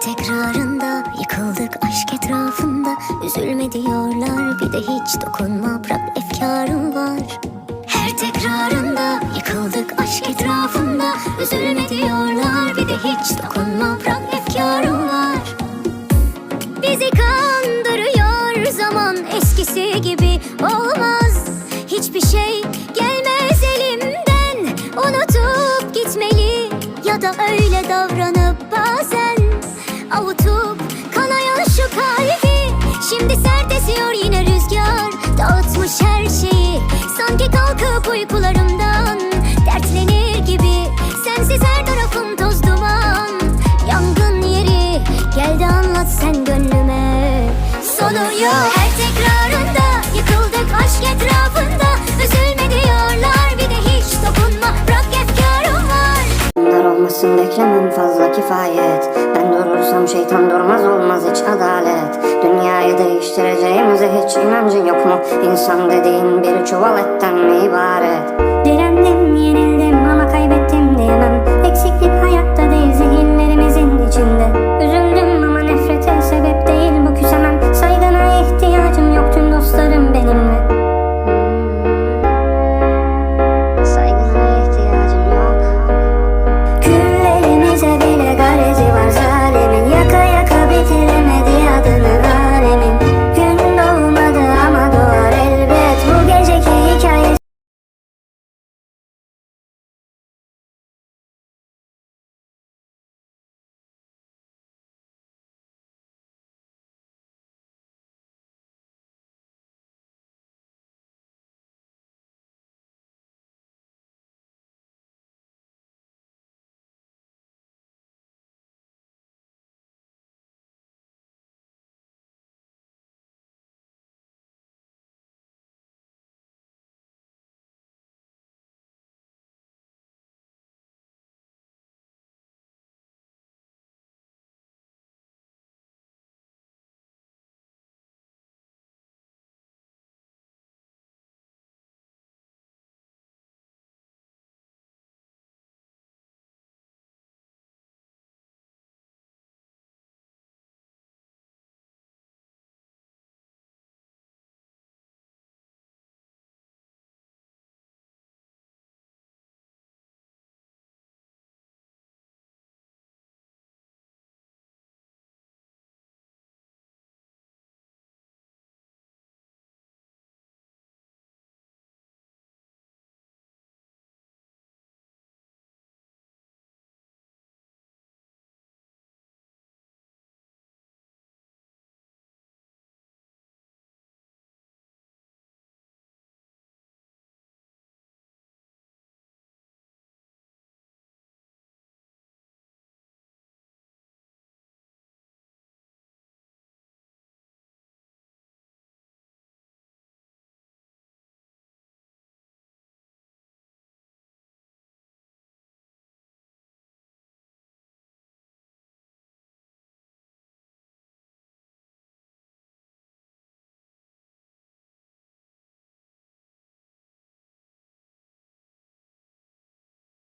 Tekrarında yıkıldık aşk etrafında. Üzülme diyorlar bir de hiç dokunma bırak efkarım var. Her tekrarında yıkıldık aşk etrafında. Üzülme diyorlar bir de hiç dokunma bırak efkarım var. Bizi kandırıyor zaman eskisi gibi olmaz. Hiçbir şey gelmez elimden. Unutup gitmeli ya da öyle davranıp Dağıtmış her şeyi Sanki kalkıp uykularımdan Dertlenir gibi. Sensiz her tarafım toz duman Yangın yeri. Geldi anlat sen gönlüme. Sonu yok olmaz hiç adalet Dünyayı değiştireceğimize hiç inancın yok mu? İnsan dediğin bir çuval etten mi ibaret?